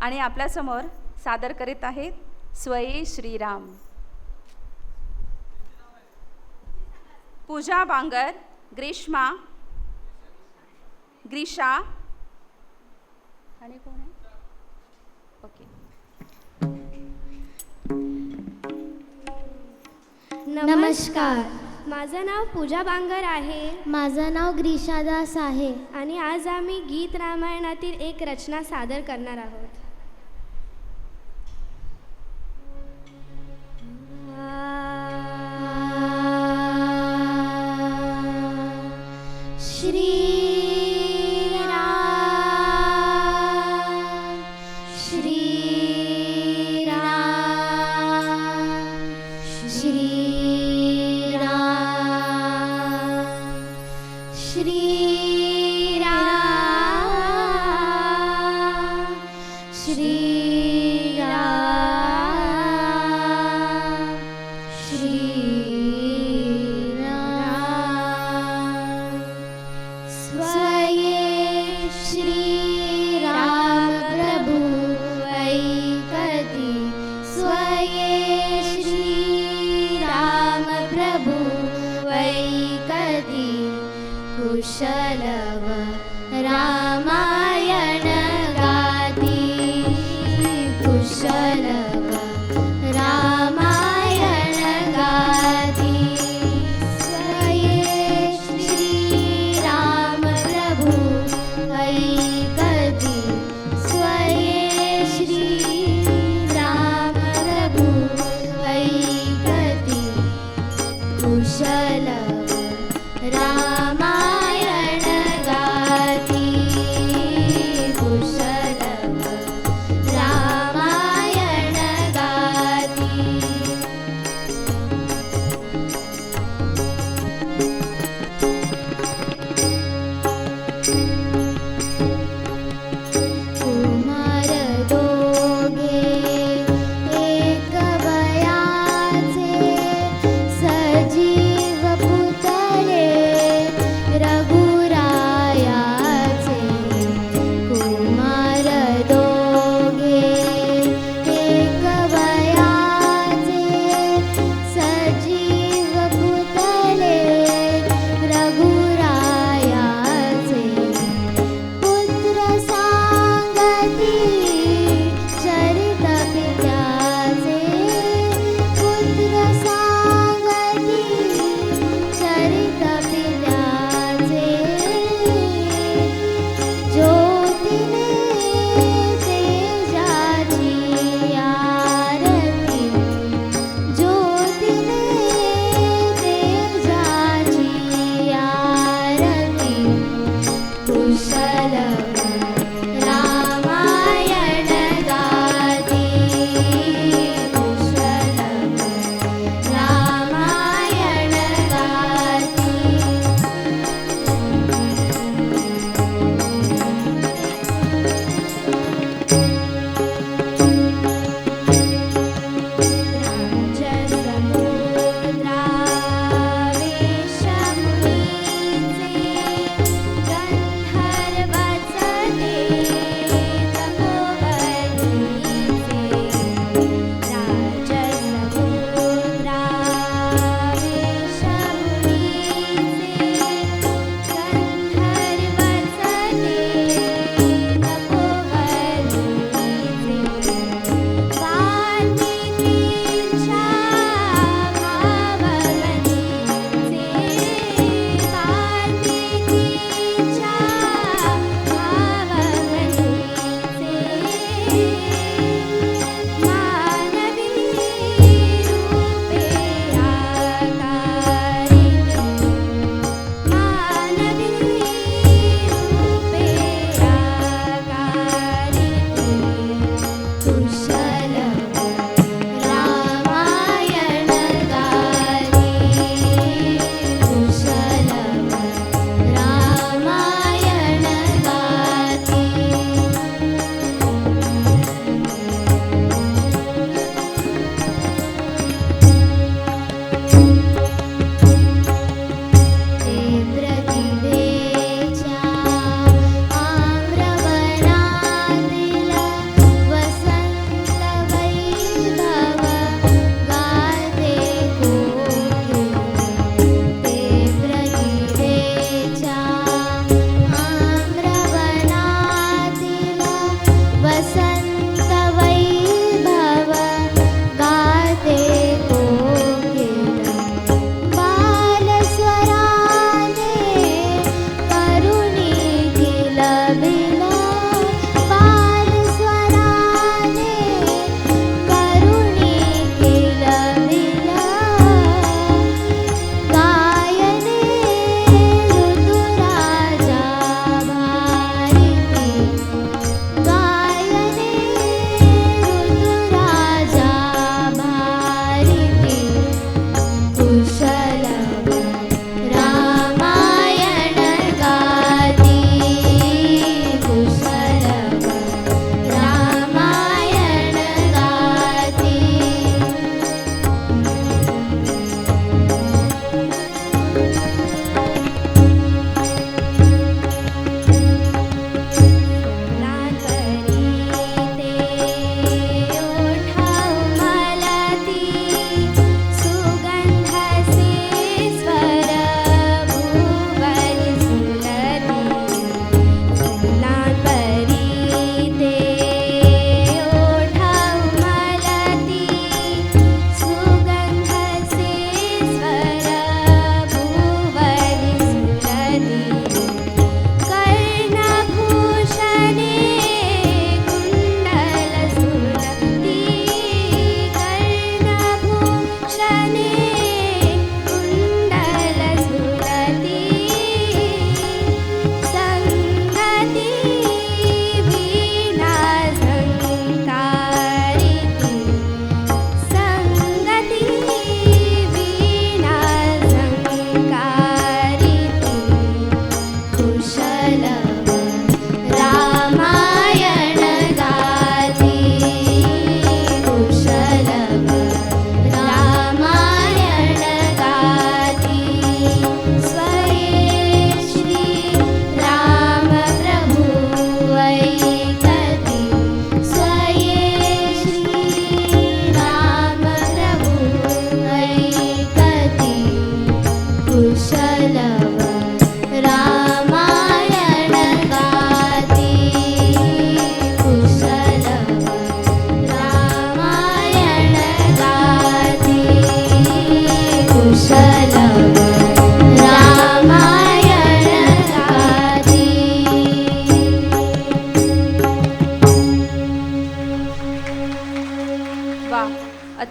आणि आपल्यासमोर सादर करीत आहेत स्वयी श्रीराम. पूजा बांगर ग्रीष्मा ग्रीषा. आणि कोण आहे? ओके. नमस्कार. माझं नाव पूजा बांगर आहे. माझं नाव ग्रीषादास आहे. आणि आज आम्ही गीत रामायणातील एक रचना सादर करणार आहोत.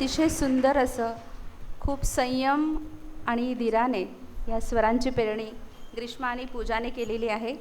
अतिशय सुंदर असं खूप संयम आणि धीराने या स्वरांची पेरणी ग्रीष्मा आणि पूजाने केलेली आहे.